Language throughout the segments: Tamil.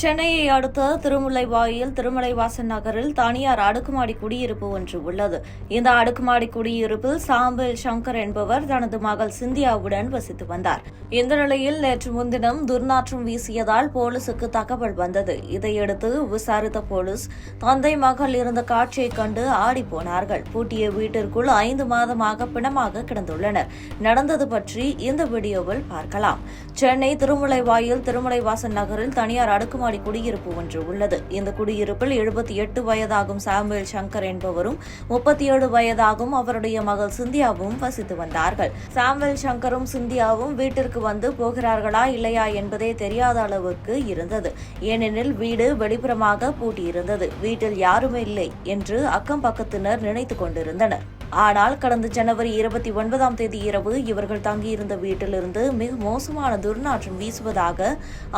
சென்னையை அடுத்த திருமுல்லைவாயில் திருமலைவாசன் நகரில் தனியார் அடுக்குமாடி குடியிருப்பு ஒன்று உள்ளது. இந்த அடுக்குமாடி குடியிருப்பில் சாம்பல் சங்கர் என்பவர் தனது மகள் சிந்தியாவுடன் வசித்து வந்தார். இந்த நிலையில் நேற்று முன்தினம் துர்நாற்றம் வீசியதால் போலீசுக்கு தகவல் வந்தது. இதையடுத்து விசாரித்த போலீஸ் தந்தை மகள் இருந்த காட்சியைக் கண்டு ஆடிப்போனார்கள் பூட்டிய வீட்டிற்குள் ஐந்து மாதமாக பிணமாக கிடந்துள்ளனர். நடந்தது பற்றி இந்த வீடியோவில் பார்க்கலாம். சென்னை திருமுலைவாயில் திருமலைவாசன் நகரில் தனியார் அடுக்குமாடி குடியிருப்பு ஒன்று உள்ளது. இந்த குடியிருப்பில் எழுபத்தி எட்டு வயதாகும் சாமுவேல் சங்கர் என்பவரும் முப்பத்தி ஏழு வயதாகும் அவருடைய மகள் சிந்தியாவும் வசித்து வந்தார்கள். சாமுவேல் சங்கரும் சிந்தியாவும் வீட்டிற்கு வந்து போகிறார்களா இல்லையா என்பதே தெரியாத அளவுக்கு இருந்தது. ஏனெனில் வீடு வெளிப்புறமாக பூட்டியிருந்தது. வீட்டில் யாருமே இல்லை என்று அக்கம் பக்கத்தினர் நினைத்து கொண்டிருந்தனர். ஆனால் கடந்த ஜனவரி இருபத்தி ஒன்பதாம் தேதி இரவு இவர்கள் தங்கியிருந்த வீட்டிலிருந்து மிக மோசமான துர்நாற்றம் வீசுவதாக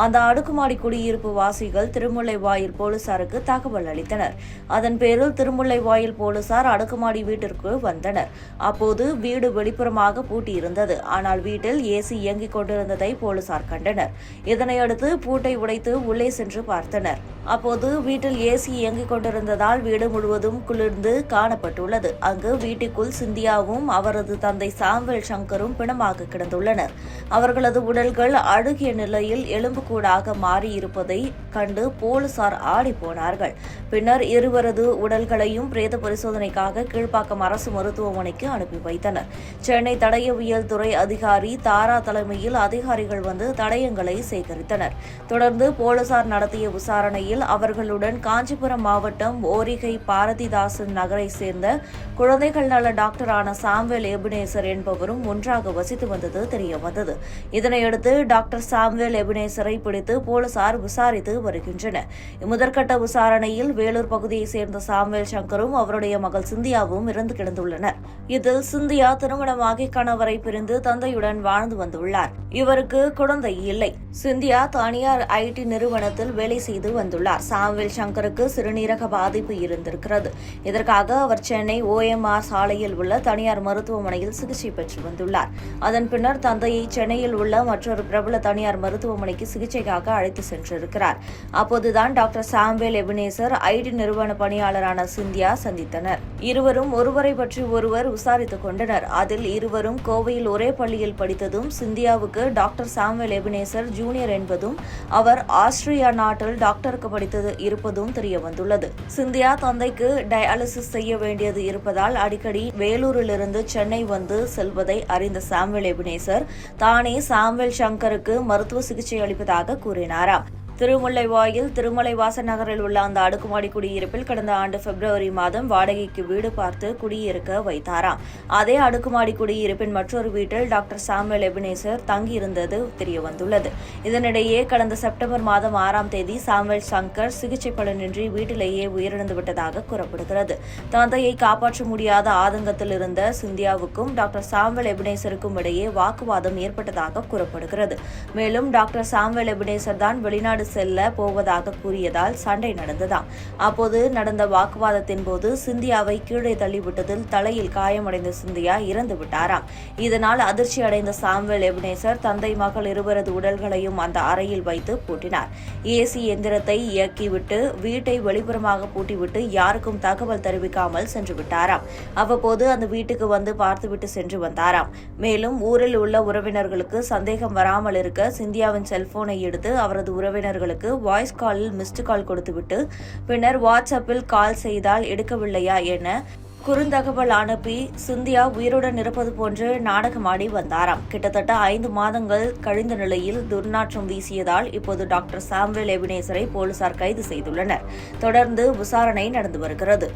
அந்த அடுக்குமாடி குடியிருப்பு வாசிகள் திருமுல்லைவாயில் போலீசாருக்கு தகவல் அளித்தனர். அதன் பேரில் திருமுல்லைவாயில் போலீசார் அடுக்குமாடி வீட்டிற்கு வந்தனர். அப்போது வீடு வெளிப்புறமாக பூட்டியிருந்தது. ஆனால் வீட்டில் ஏசி இயங்கிக் கொண்டிருந்ததை போலீசார் கண்டனர். இதனையடுத்து பூட்டை உடைத்து உள்ளே சென்று பார்த்தனர். அப்போது வீட்டில் ஏசி இயங்கிக் கொண்டிருந்ததால் வீடு முழுவதும் குளிர்ந்து காணப்பட்டுள்ளது. அங்கு வீட்டுக்குள் சிந்தியாவும் அவரது தந்தை சாம்வெல் சங்கரும் பிணமாக கிடந்துள்ளனர். அவர்களது உடல்கள் அழுகிய நிலையில் எலும்புக்கூடாக மாறியிருப்பதை கண்டு போலீசார் ஆடிப்போனார்கள். பின்னர் இருவரது உடல்களையும் பிரேத பரிசோதனைக்காக கீழ்ப்பாக்கம் அரசு மருத்துவமனைக்கு அனுப்பி வைத்தனர். சென்னை தடயவியல் துறை அதிகாரி தாரா தலைமையில் அதிகாரிகள் வந்து தடயங்களை சேகரித்தனர். தொடர்ந்து போலீசார் நடத்திய விசாரணையில் அவர்களுடன் காஞ்சிபுரம் மாவட்டம் ஓரிகை பாரதிதாசன் நகரை சேர்ந்த குழந்தைகள் நல டாக்டரான சாம்வேல் எபினேசர் என்பவரும் ஒன்றாக வசித்து வந்தது தெரியவந்தது இதனையடுத்து டாக்டர் சாம்வேல் எபினேசரை பிடித்து போலீசார் விசாரித்து வருகின்றனர். முதற்கட்ட விசாரணையில் வேலூர் பகுதியைச் சேர்ந்த சாம்வேல் சங்கரும் அவருடைய மகள் சிந்தியாவும் இறந்து கிடந்துள்ளனர். இதில் சிந்தியா திருமணமாகி கணவரை பிரிந்து தந்தையுடன் வாழ்ந்து வந்துள்ளார். இவருக்கு குழந்தை இல்லை. சிந்தியா தனியார் ஐடி நிறுவனத்தில் வேலை செய்து வந்துள்ளார். சாம்வேல் சங்கருக்கு சிறுநீரக பாதிப்பு இருந்திருக்கிறது. இதற்காக அவர் சென்னை ஓஎம்ஆர் சாலையில் உள்ள தனியார் மருத்துவமனையில் சிகிச்சை பெற்று வந்துள்ளார். அதன் பின்னர் தந்தையை சென்னையில் உள்ள மற்றொரு பிரபல தனியார் மருத்துவமனைக்கு சிகிச்சைக்காக அழைத்து சென்றிருக்கிறார். அப்போதுதான் டாக்டர் சாம்வேல் எபினேசர் ஐடி நிறுவன பணியாளரான சிந்தியா சந்தித்தனர். இருவரும் ஒருவரை பற்றி ஒருவர் விசாரித்துக் கொண்டனர். அதில் இருவரும் கோவையில் ஒரே பள்ளியில் படித்ததும் சிந்தியாவுக்கு டாக்டர் சாம்வேல் எபினேசர் ஜூனியர் என்பதும் அவர் ஆஸ்திரியா நாட்டில் டாக்டருக்கு படித்தது இருப்பதும் தெரிய வந்துள்ளது சிந்தியா தந்தைக்கு டயாலிசிஸ் செய்ய வேண்டியது இருப்பதால் அடிக்கடி வேலூரிலிருந்து சென்னை வந்து செல்வதை அறிந்த சாம்வேல் எபினேசர் தானே சாம்வேல் சங்கருக்கு மருத்துவ சிகிச்சை அளிப்பதாக கூறினாராம். திருமுல்லைவாயில் திருமலைவாசன் நகரில் உள்ள அந்த அடுக்குமாடி குடியிருப்பில் கடந்த ஆண்டு பிப்ரவரி மாதம் வாடகைக்கு வீடு பார்த்து குடியிருக்க வைத்தாராம் அதே அடுக்குமாடி குடியிருப்பின் மற்றொரு வீட்டில் டாக்டர் சாமுவேல் எபினேசர் தங்கியிருந்தது தெரியவந்துள்ளது. இதனிடையே கடந்த செப்டம்பர் மாதம் ஆறாம் தேதி சாமுவேல் சங்கர் சிகிச்சை பலனின்றி வீட்டிலேயே உயிரிழந்து விட்டதாக கூறப்படுகிறது. தந்தையை காப்பாற்ற முடியாத ஆதங்கத்தில் இருந்த சிந்தியாவுக்கும் டாக்டர் சாமுவேல் எபினேசருக்கும் இடையே வாக்குவாதம் ஏற்பட்டதாக கூறப்படுகிறது. மேலும் டாக்டர் சாமுவேல் எபினேசர் தான் வெளிநாடு செல்ல போவதாக கூறியதால் சண்டை நடந்ததாம். அப்போது நடந்த வாக்குவாதத்தின் போது சிந்தியாவை கீழே தள்ளிவிட்டதில் தலையில் காயமடைந்த சிந்தியா இறந்து விட்டாராம். இதனால் அதிர்ச்சி அடைந்த சாம்வேல் எபினேசர் தந்தை மகள் இருவரது உடல்களையும் அந்த அறையில் வைத்து பூட்டினார். ஏசி எந்திரத்தை இயக்கிவிட்டு வீட்டை வெளிப்புறமாக பூட்டிவிட்டு யாருக்கும் தகவல் தெரிவிக்காமல் சென்று விட்டாராம். அவ்வப்போது அந்த வீட்டுக்கு வந்து பார்த்துவிட்டு சென்று வந்தாராம். மேலும் ஊரில் உள்ள உறவினர்களுக்கு சந்தேகம் வராமல் இருக்க சிந்தியாவின் செல்போனை எடுத்து அவரது உறவினர் உறுப்பினர்களுக்கு வாய்ஸ் காலில் மிஸ்டு கால் கொடுத்துவிட்டு பின்னர் வாட்ஸ்அப்பில் கால் செய்தால் எடுக்கவில்லையா என குறுந்தகவல் அனுப்பி சிந்தியா உயிருடன் இருப்பது போன்று நாடகமாடி வந்தாராம். கிட்டத்தட்ட ஐந்து மாதங்கள் கழிந்த நிலையில் துர்நாற்றம் வீசியதால் இப்போது டாக்டர் சாம்வேல் எபினேசரை போலீசார் கைது செய்துள்ளனர். தொடர்ந்து விசாரணை நடந்து வருகிறது.